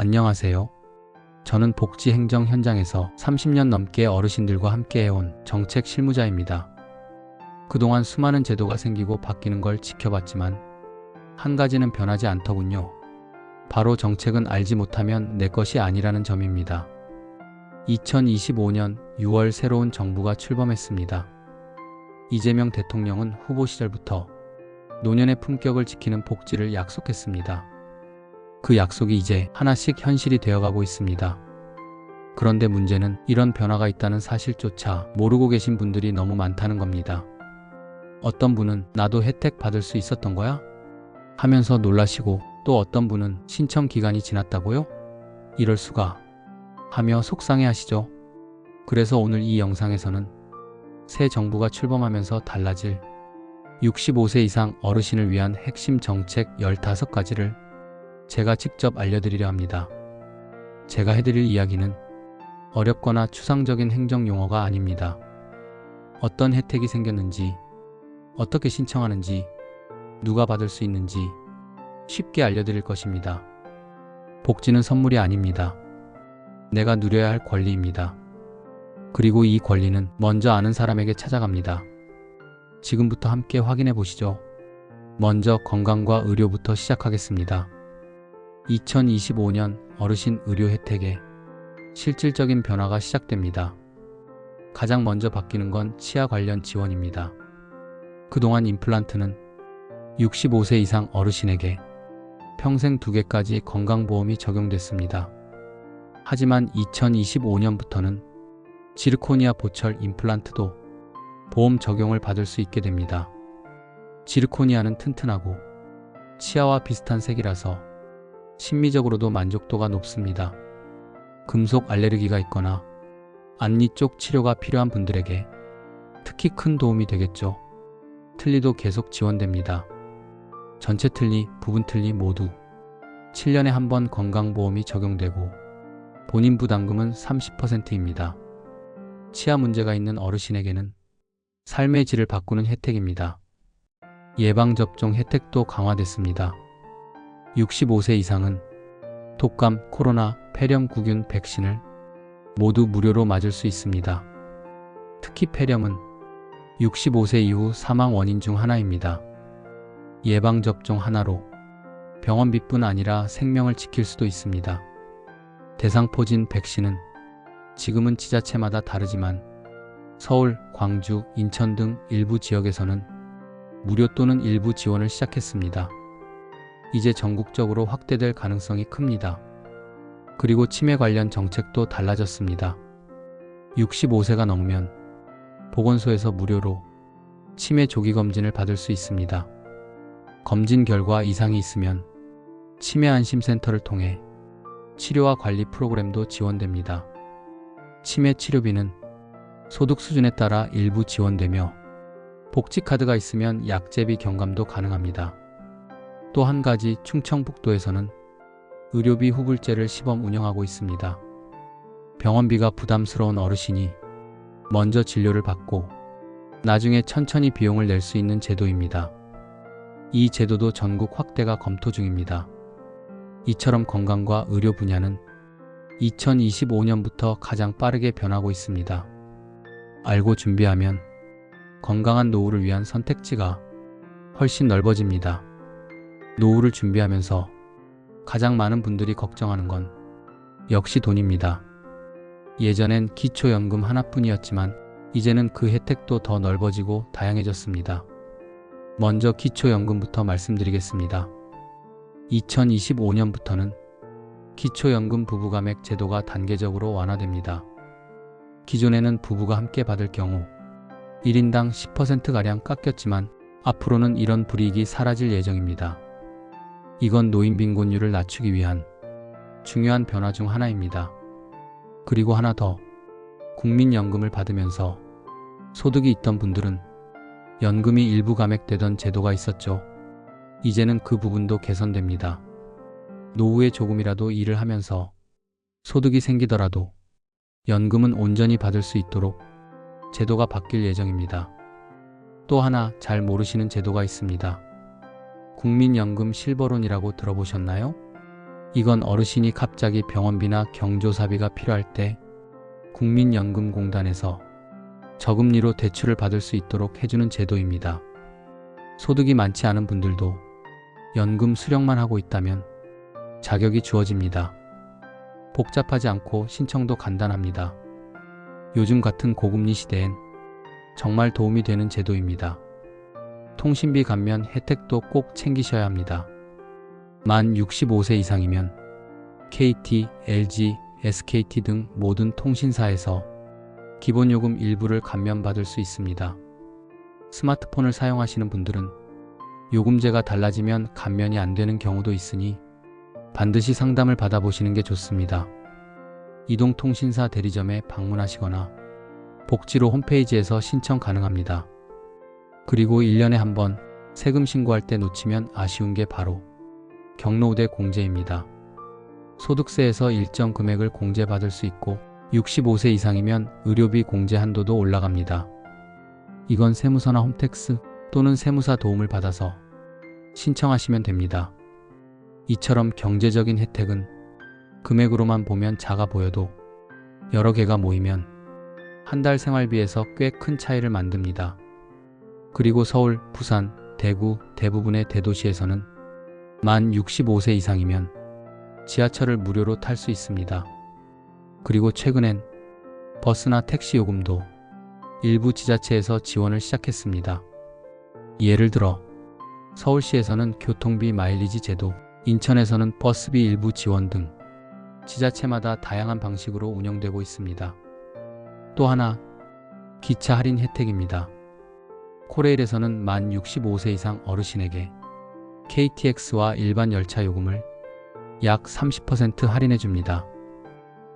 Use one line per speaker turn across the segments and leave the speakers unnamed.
안녕하세요. 저는 복지 행정 현장에서 30년 넘게 어르신들과 함께 해온 정책 실무자입니다. 그동안 수많은 제도가 생기고 바뀌는 걸 지켜봤지만 한 가지는 변하지 않더군요. 바로 정책은 알지 못하면 내 것이 아니라는 점입니다. 2025년 6월 새로운 정부가 출범했습니다. 이재명 대통령은 후보 시절부터 노년의 품격을 지키는 복지를 약속했습니다. 그 약속이 이제 하나씩 현실이 되어가고 있습니다. 그런데 문제는 이런 변화가 있다는 사실조차 모르고 계신 분들이 너무 많다는 겁니다. 어떤 분은 나도 혜택 받을 수 있었던 거야? 하면서 놀라시고 또 어떤 분은 신청 기간이 지났다고요? 이럴 수가 하며 속상해 하시죠. 그래서 오늘 이 영상에서는 새 정부가 출범하면서 달라질 65세 이상 어르신을 위한 핵심 정책 15가지를 제가 직접 알려드리려 합니다. 제가 해드릴 이야기는 어렵거나 추상적인 행정 용어가 아닙니다. 어떤 혜택이 생겼는지, 어떻게 신청하는지, 누가 받을 수 있는지 쉽게 알려드릴 것입니다. 복지는 선물이 아닙니다. 내가 누려야 할 권리입니다. 그리고 이 권리는 먼저 아는 사람에게 찾아갑니다. 지금부터 함께 확인해 보시죠. 먼저 건강과 의료부터 시작하겠습니다. 2025년 어르신 의료 혜택에 실질적인 변화가 시작됩니다. 가장 먼저 바뀌는 건 치아 관련 지원입니다. 그동안 임플란트는 65세 이상 어르신에게 평생 두 개까지 건강보험이 적용됐습니다. 하지만 2025년부터는 지르코니아 보철 임플란트도 보험 적용을 받을 수 있게 됩니다. 지르코니아는 튼튼하고 치아와 비슷한 색이라서 심미적으로도 만족도가 높습니다. 금속 알레르기가 있거나 앞니 쪽 치료가 필요한 분들에게 특히 큰 도움이 되겠죠. 틀니도 계속 지원됩니다. 전체 틀니, 부분 틀니 모두 7년에 한 번 건강보험이 적용되고 본인 부담금은 30%입니다. 치아 문제가 있는 어르신에게는 삶의 질을 바꾸는 혜택입니다. 예방접종 혜택도 강화됐습니다. 65세 이상은 독감, 코로나, 폐렴구균 백신을 모두 무료로 맞을 수 있습니다. 특히 폐렴은 65세 이후 사망 원인 중 하나입니다. 예방접종 하나로 병원비뿐 아니라 생명을 지킬 수도 있습니다. 대상포진 백신은 지금은 지자체마다 다르지만 서울, 광주, 인천 등 일부 지역에서는 무료 또는 일부 지원을 시작했습니다. 이제 전국적으로 확대될 가능성이 큽니다. 그리고 치매 관련 정책도 달라졌습니다. 65세가 넘으면 보건소에서 무료로 치매 조기 검진을 받을 수 있습니다. 검진 결과 이상이 있으면 치매 안심센터를 통해 치료와 관리 프로그램도 지원됩니다. 치매 치료비는 소득 수준에 따라 일부 지원되며 복지카드가 있으면 약제비 경감도 가능합니다. 또 한 가지 충청북도에서는 의료비 후불제를 시범 운영하고 있습니다. 병원비가 부담스러운 어르신이 먼저 진료를 받고 나중에 천천히 비용을 낼 수 있는 제도입니다. 이 제도도 전국 확대가 검토 중입니다. 이처럼 건강과 의료 분야는 2025년부터 가장 빠르게 변하고 있습니다. 알고 준비하면 건강한 노후를 위한 선택지가 훨씬 넓어집니다. 노후를 준비하면서 가장 많은 분들이 걱정하는 건 역시 돈입니다. 예전엔 기초연금 하나뿐이었지만 이제는 그 혜택도 더 넓어지고 다양해졌습니다. 먼저 기초연금부터 말씀드리겠습니다. 2025년부터는 기초연금 부부감액 제도가 단계적으로 완화됩니다. 기존에는 부부가 함께 받을 경우 1인당 10%가량 깎였지만 앞으로는 이런 불이익이 사라질 예정입니다. 이건 노인 빈곤율을 낮추기 위한 중요한 변화 중 하나입니다. 그리고 하나 더 국민연금을 받으면서 소득이 있던 분들은 연금이 일부 감액되던 제도가 있었죠. 이제는 그 부분도 개선됩니다. 노후에 조금이라도 일을 하면서 소득이 생기더라도 연금은 온전히 받을 수 있도록 제도가 바뀔 예정입니다. 또 하나 잘 모르시는 제도가 있습니다. 국민연금 실버론이라고 들어보셨나요? 이건 어르신이 갑자기 병원비나 경조사비가 필요할 때 국민연금공단에서 저금리로 대출을 받을 수 있도록 해주는 제도입니다. 소득이 많지 않은 분들도 연금 수령만 하고 있다면 자격이 주어집니다. 복잡하지 않고 신청도 간단합니다. 요즘 같은 고금리 시대엔 정말 도움이 되는 제도입니다. 통신비 감면 혜택도 꼭 챙기셔야 합니다. 만 65세 이상이면 KT, LG, SKT 등 모든 통신사에서 기본 요금 일부를 감면받을 수 있습니다. 스마트폰을 사용하시는 분들은 요금제가 달라지면 감면이 안 되는 경우도 있으니 반드시 상담을 받아보시는 게 좋습니다. 이동통신사 대리점에 방문하시거나 복지로 홈페이지에서 신청 가능합니다. 그리고 1년에 한 번 세금 신고할 때 놓치면 아쉬운 게 바로 경로우대 공제입니다. 소득세에서 일정 금액을 공제받을 수 있고 65세 이상이면 의료비 공제 한도도 올라갑니다. 이건 세무서나 홈택스 또는 세무사 도움을 받아서 신청하시면 됩니다. 이처럼 경제적인 혜택은 금액으로만 보면 작아 보여도 여러 개가 모이면 한 달 생활비에서 꽤 큰 차이를 만듭니다. 그리고 서울, 부산, 대구 대부분의 대도시에서는 만 65세 이상이면 지하철을 무료로 탈 수 있습니다. 그리고 최근엔 버스나 택시 요금도 일부 지자체에서 지원을 시작했습니다. 예를 들어 서울시에서는 교통비 마일리지 제도, 인천에서는 버스비 일부 지원 등 지자체마다 다양한 방식으로 운영되고 있습니다. 또 하나 기차 할인 혜택입니다. 코레일에서는 만 65세 이상 어르신에게 KTX와 일반 열차 요금을 약 30% 할인해 줍니다.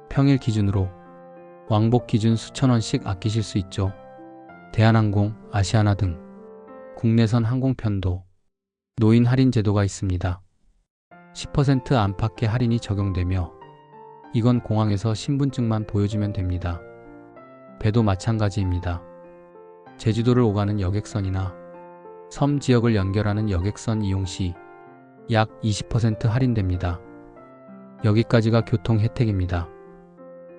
평일 기준으로 왕복 기준 수천 원씩 아끼실 수 있죠. 대한항공, 아시아나 등 국내선 항공편도 노인 할인 제도가 있습니다. 10% 안팎의 할인이 적용되며 이건 공항에서 신분증만 보여주면 됩니다. 배도 마찬가지입니다. 제주도를 오가는 여객선이나 섬 지역을 연결하는 여객선 이용 시 약 20% 할인됩니다. 여기까지가 교통 혜택입니다.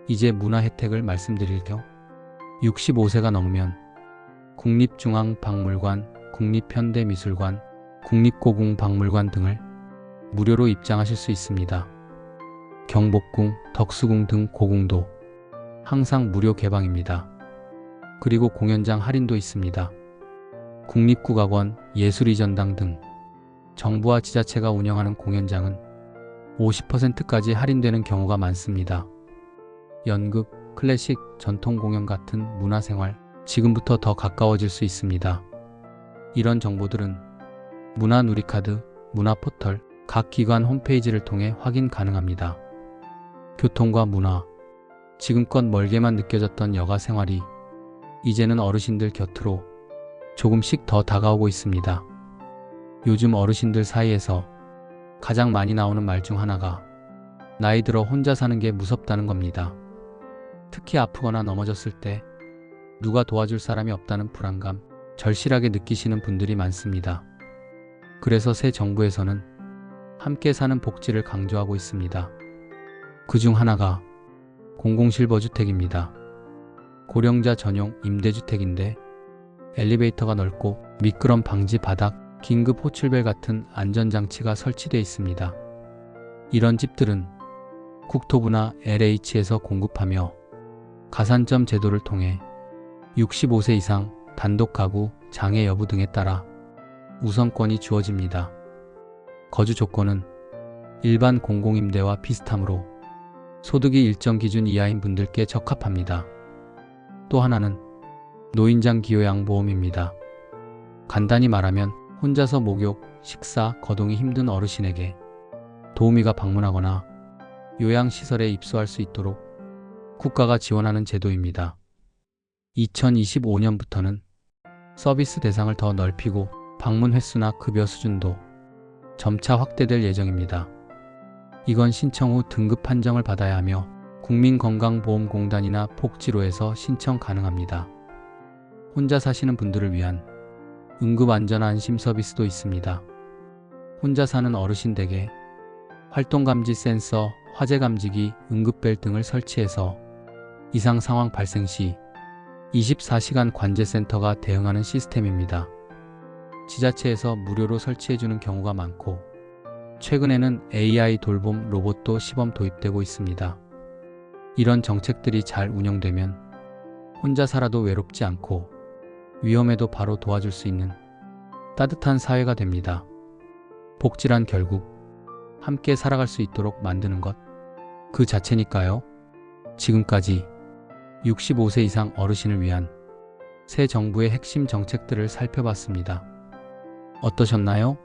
이제 문화 혜택을 말씀드릴게요. 65세가 넘으면 국립중앙박물관, 국립현대미술관, 국립고궁박물관 등을 무료로 입장하실 수 있습니다. 경복궁, 덕수궁 등 고궁도 항상 무료 개방입니다. 그리고 공연장 할인도 있습니다. 국립국악원, 예술이 전당 등 정부와 지자체가 운영하는 공연장은 50%까지 할인되는 경우가 많습니다. 연극, 클래식, 전통 공연 같은 문화생활, 지금부터 더 가까워질 수 있습니다. 이런 정보들은 문화누리카드, 문화포털, 각 기관 홈페이지를 통해 확인 가능합니다. 교통과 문화, 지금껏 멀게만 느껴졌던 여가 생활이 이제는 어르신들 곁으로 조금씩 더 다가오고 있습니다. 요즘 어르신들 사이에서 가장 많이 나오는 말 중 하나가 나이 들어 혼자 사는 게 무섭다는 겁니다. 특히 아프거나 넘어졌을 때 누가 도와줄 사람이 없다는 불안감, 절실하게 느끼시는 분들이 많습니다. 그래서 새 정부에서는 함께 사는 복지를 강조하고 있습니다. 그 중 하나가 공공실버주택입니다. 고령자 전용 임대주택인데 엘리베이터가 넓고 미끄럼 방지 바닥, 긴급 호출벨 같은 안전장치가 설치되어 있습니다. 이런 집들은 국토부나 LH에서 공급하며 가산점 제도를 통해 65세 이상 단독 가구, 장애 여부 등에 따라 우선권이 주어집니다. 거주 조건은 일반 공공임대와 비슷하므로 소득이 일정 기준 이하인 분들께 적합합니다. 또 하나는 노인장 기요양 보험입니다. 간단히 말하면 혼자서 목욕, 식사, 거동이 힘든 어르신에게 도우미가 방문하거나 요양시설에 입소할 수 있도록 국가가 지원하는 제도입니다. 2025년부터는 서비스 대상을 더 넓히고 방문 횟수나 급여 수준도 점차 확대될 예정입니다. 이건 신청 후 등급 판정을 받아야 하며 국민건강보험공단이나 복지로에서 신청 가능합니다. 혼자 사시는 분들을 위한 응급 안전 안심 서비스도 있습니다. 혼자 사는 어르신 댁에 활동 감지 센서, 화재 감지기, 응급벨 등을 설치해서 이상 상황 발생 시 24시간 관제센터가 대응하는 시스템입니다. 지자체에서 무료로 설치해주는 경우가 많고, 최근에는 AI 돌봄 로봇도 시범 도입되고 있습니다. 이런 정책들이 잘 운영되면 혼자 살아도 외롭지 않고 위험에도 바로 도와줄 수 있는 따뜻한 사회가 됩니다. 복지란 결국 함께 살아갈 수 있도록 만드는 것 그 자체니까요. 지금까지 65세 이상 어르신을 위한 새 정부의 핵심 정책들을 살펴봤습니다. 어떠셨나요?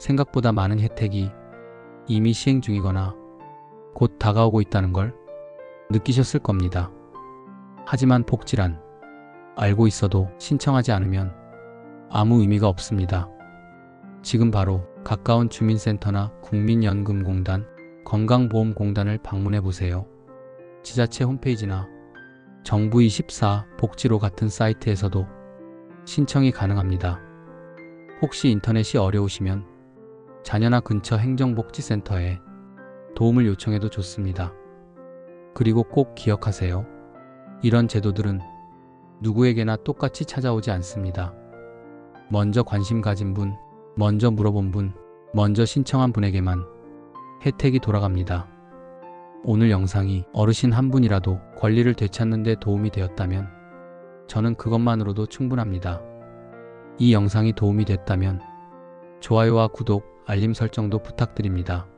생각보다 많은 혜택이 이미 시행 중이거나 곧 다가오고 있다는 걸 느끼셨을 겁니다. 하지만 복지란 알고 있어도 신청하지 않으면 아무 의미가 없습니다. 지금 바로 가까운 주민센터나 국민연금공단, 건강보험공단을 방문해 보세요. 지자체 홈페이지나 정부24 복지로 같은 사이트에서도 신청이 가능합니다. 혹시 인터넷이 어려우시면 자녀나 근처 행정복지센터에 도움을 요청해도 좋습니다. 그리고 꼭 기억하세요. 이런 제도들은 누구에게나 똑같이 찾아오지 않습니다. 먼저 관심 가진 분, 먼저 물어본 분, 먼저 신청한 분에게만 혜택이 돌아갑니다. 오늘 영상이 어르신 한 분이라도 권리를 되찾는 데 도움이 되었다면 저는 그것만으로도 충분합니다. 이 영상이 도움이 됐다면 좋아요와 구독, 알림 설정도 부탁드립니다.